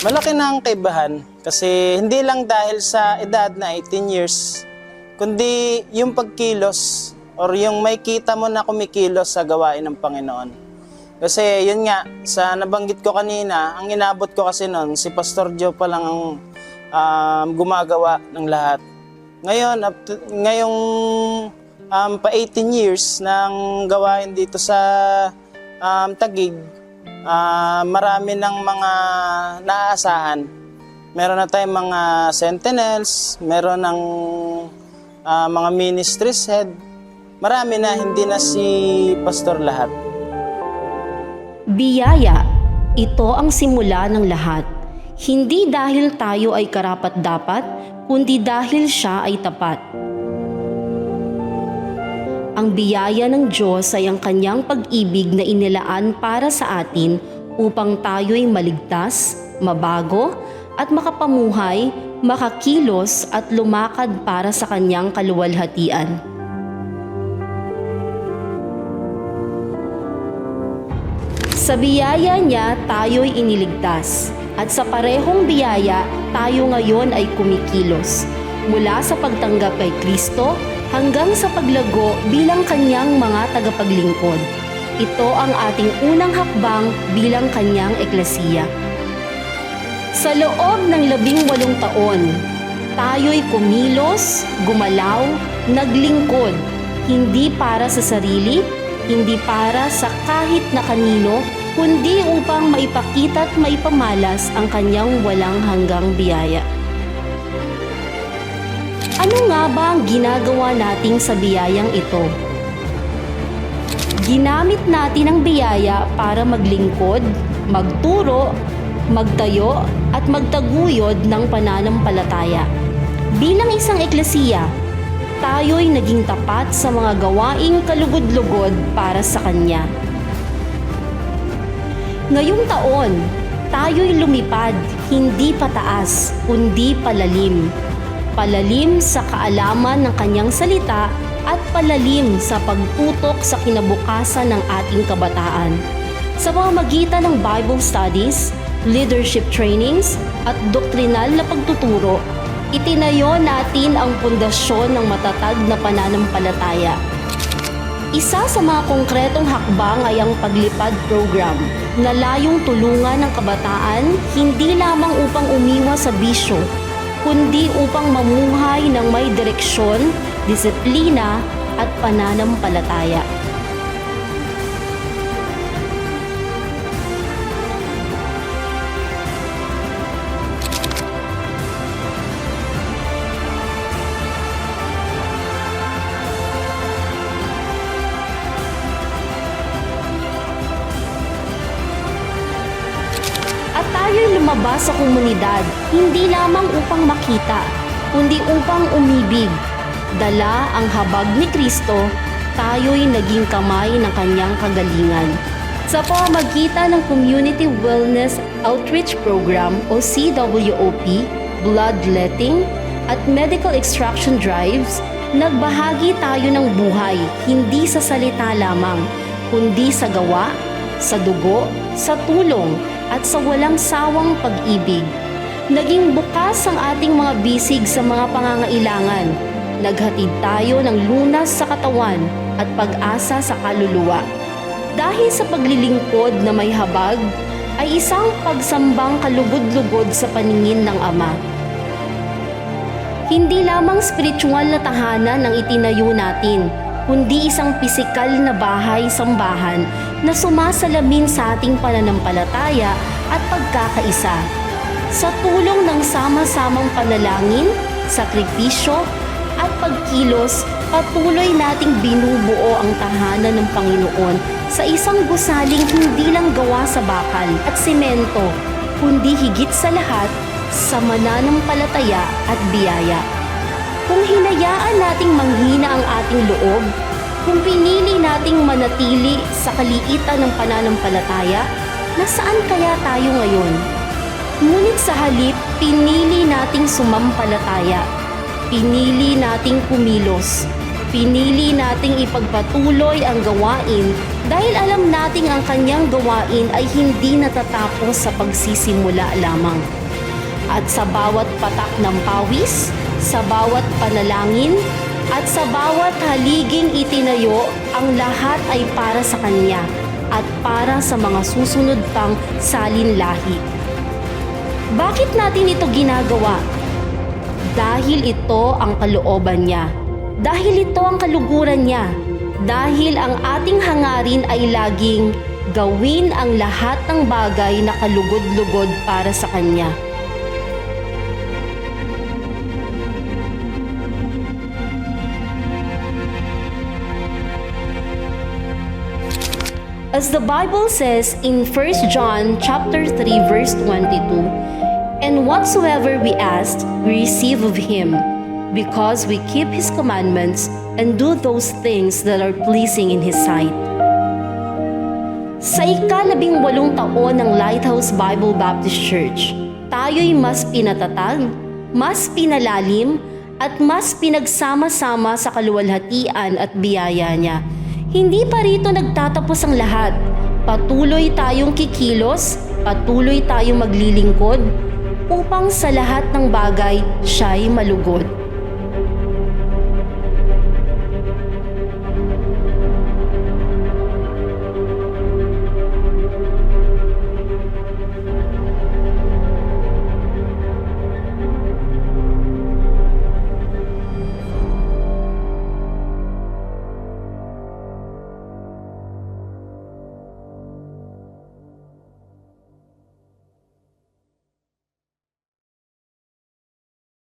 Malaki na ang kaibahan kasi hindi lang dahil sa edad na 18 years, kundi yung pagkilos or yung may kita mo na kumikilos sa gawain ng Panginoon. Kasi yun nga, sa nabanggit ko kanina, ang inabot ko kasi noon, si Pastor Joe pa lang ang um, gumagawa ng lahat. Ngayon, up ngayong um, pa 18 years ng gawain dito sa um, Tagig, ah, marami ng mga naaasahan. Meron na tayong mga sentinels, meron ng ah, mga ministries head. Marami na, hindi na si pastor lahat. Biyaya, ito ang simula ng lahat. Hindi dahil tayo ay karapat-dapat, kundi dahil siya ay tapat. Ang biyaya ng Diyos ay ang kanyang pag-ibig na inilaan para sa atin upang tayo'y maligtas, mabago, at makapamuhay, makakilos at lumakad para sa kanyang kaluwalhatian. Sa biyaya niya, tayo'y iniligtas. At sa parehong biyaya, tayo ngayon ay kumikilos. Mula sa pagtanggap kay Kristo hanggang sa paglago bilang kanyang mga tagapaglingkod. Ito ang ating unang hakbang bilang kanyang eklesiya. Sa loob ng labing walong taon, tayo'y kumilos, gumalaw, naglingkod, hindi para sa sarili, hindi para sa kahit na kanino, kundi upang maipakita at maipamalas ang kanyang walang hanggang biyaya. Ano nga ba ang ginagawa nating sa biyayang ito? Ginamit natin ang biyaya para maglingkod, magturo, magtayo at magtaguyod ng pananampalataya. Bilang isang eklesiya, tayo'y naging tapat sa mga gawaing kalugod-lugod para sa Kanya. Ngayong taon, tayo'y lumipad hindi pataas kundi palalim. Palalim sa kaalaman ng kanyang salita at palalim sa pagtutok sa kinabukasan ng ating kabataan. Sa pamamagitan ng Bible studies, leadership trainings at doktrinal na pagtuturo, itinayo natin ang pundasyon ng matatag na pananampalataya. Isa sa mga konkretong hakbang ay ang paglipad program na layong tulungan ng kabataan hindi lamang upang umiwas sa bisyo, kundi upang mamuhay ng may direksyon, disiplina at pananampalataya. Lumabas sa komunidad, hindi lamang upang makita, kundi upang umibig. Dala ang habag ni Kristo, tayo'y naging kamay ng kanyang kagalingan. Sa pamamagitan ng Community Wellness Outreach Program o CWOP, bloodletting, at medical extraction drives, nagbahagi tayo ng buhay hindi sa salita lamang, kundi sa gawa, sa dugo, sa tulong, at sa walang sawang pag-ibig. Naging bukas ang ating mga bisig sa mga pangangailangan. Naghatid tayo ng lunas sa katawan at pag-asa sa kaluluwa. Dahil sa paglilingkod na may habag, ay isang pagsambang kalugod-lugod sa paningin ng Ama. Hindi lamang spiritual na tahanan ang itinayo natin, kundi isang pisikal na bahay-sambahan na sumasalamin sa ating pananampalataya at pagkakaisa. Sa tulong ng sama-samang panalangin, sakripisyo, at pagkilos, patuloy nating binubuo ang tahanan ng Panginoon sa isang gusaling hindi lang gawa sa bakal at semento, kundi higit sa lahat sa mananampalataya at biyaya. Kung hinayaan nating manghina ang ating loob, kung pinili nating manatili sa kaliitan ng pananampalataya, nasaan kaya tayo ngayon? Ngunit sa halip, pinili nating sumampalataya. Pinili nating kumilos. Pinili nating ipagpatuloy ang gawain dahil alam nating ang kanyang gawain ay hindi natatapos sa pagsisimula lamang. At sa bawat patak ng pawis, sa bawat panalangin, at sa bawat haliging itinayo, ang lahat ay para sa Kanya at para sa mga susunod pang salinlahi. Bakit natin ito ginagawa? Dahil ito ang kalooban niya. Dahil ito ang kaluguran niya. Dahil ang ating hangarin ay laging gawin ang lahat ng bagay na kalugod-lugod para sa Kanya. As the Bible says in 1 John chapter 3 verse 22, And whatsoever we ask, we receive of him, because we keep his commandments and do those things that are pleasing in his sight. Sa ikalabing walong taon ng Lighthouse Bible Baptist Church, tayo'y mas pinatatag, mas pinalalim, at mas pinagsama-sama sa kaluwalhatian at biyaya niya. Hindi pa rito nagtatapos ang lahat. Patuloy tayong kikilos, patuloy tayong maglilingkod, upang sa lahat ng bagay siya'y malugod.